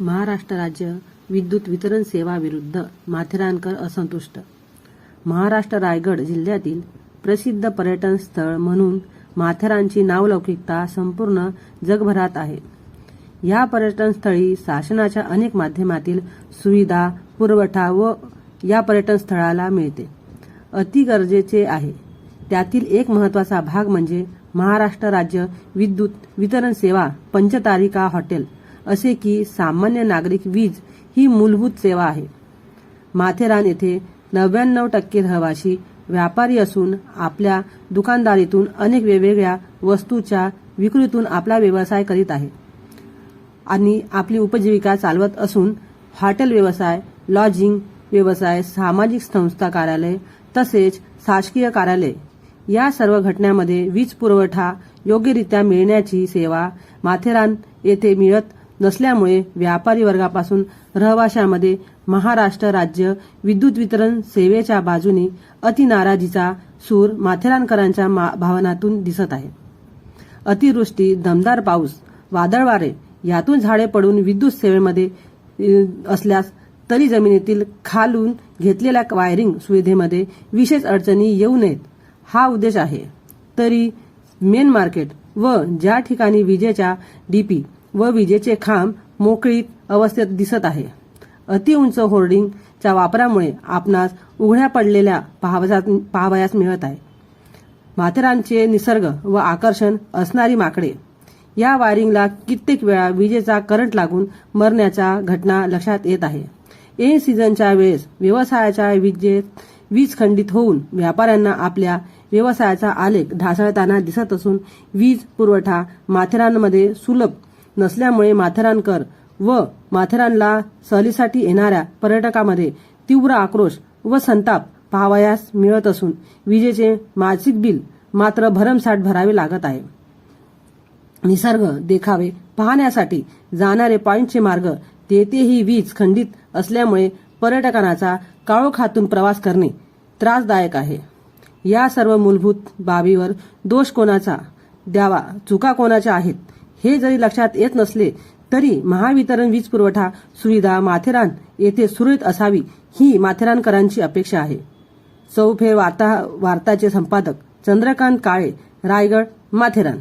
महाराष्ट्र राज्य विद्युत वितरण सेवा विरुद्ध माथेरानकर असंतुष्ट. महाराष्ट्र रायगड जिल्ह्यातील प्रसिद्ध पर्यटन स्थळ म्हणून माथेरानची नावलौकिकता संपूर्ण जगभरात आहे. या पर्यटनस्थळी शासनाच्या अनेक माध्यमातील सुविधा पुरवठा व या पर्यटनस्थळाला मिळते. अति गरजेचे आहे. त्यातील एक महत्त्वाचा भाग म्हणजे महाराष्ट्र राज्य विद्युत वितरण सेवा पंचतारिका हॉटेल. असे की सामान्य नागरिक वीज ही मूलभूत सेवा आहे. माथेरान येथे नव्याण्णव टक्के रहिवाशी व्यापारी असून आपल्या दुकानदारीतून अनेक वेगवेगळ्या वस्तूच्या विक्रीतून आपला व्यवसाय करीत आहे. आणि आपली उपजीविका चालवत असून हॉटेल व्यवसाय लॉजिंग व्यवसाय सामाजिक संस्था कार्यालय तसेच शासकीय कार्यालय या सर्व घटनांमध्ये वीज पुरवठा योग्यरित्या मिळण्याची सेवा माथेरान येथे मिळत नसल्यामुळे व्यापारी वर्गापासून रहवाशामध्ये महाराष्ट्र राज्य विद्युत वितरण सेवेच्या बाजूने अतिनाराजीचा सूर माथेरानकरांच्या मा- भावनातून दिसत आहे. अतिवृष्टी दमदार पाऊस वादळ वारे यातून झाडे पडून विद्युत सेवेमध्ये असल्यास तरी जमिनीतील खालून घेतलेल्या वायरिंग सुविधेमध्ये विशेष अडचणी येऊ नयेत. हा उद्देश आहे. तरी मेन मार्केट व ज्या ठिकाणी विजेच्या डीपी व विजेचे खांब मोकळीत अवस्थेत दिसत आहे. अतिउंच होर्डिंगच्या वापरामुळे आपणास उघड्या पडलेल्या पाहावयास मिळत आहे. माथेरानचे निसर्ग व आकर्षण असणारी माकडे. या वायरिंगला कित्येक वेळा विजेचा करंट लागून मरण्याच्या घटना लक्षात येत आहे. एन सीझनच्या वेळेस व्यवसायाच्या विजेत वीज खंडित होऊन व्यापाऱ्यांना आपल्या व्यवसायाचा आलेख ढासळताना दिसत असून वीज पुरवठा माथेरानमध्ये सुलभ नसल्यामुळे माथेरानकर व माथेरानला सहलीसाठी येणाऱ्या पर्यटकांमध्ये तीव्र आक्रोश व संताप पाहावयास मिळत असून विजेचे मासिक बिल मात्र भरमसाठ भरावे लागत आहे. निसर्ग देखावे पाहण्यासाठी जाणारे पॉईंटचे मार्ग तेथेही वीज खंडित असल्यामुळे पर्यटकांचा काळोखातून प्रवास करणे त्रासदायक आहे. या सर्व मूलभूत बाबीवर दोष कोणाचा द्यावा चुका कोणाच्या आहेत हे जरी लक्षात येत नसले तरी महावितरण वीज पुरवठा सुविधा माथेरान येथे सुरळीत असावी ही माथेरानकरांची अपेक्षा आहे. चौफेर वार्ता वार्ताचे संपादक चंद्रकांत काळे रायगड माथेरान.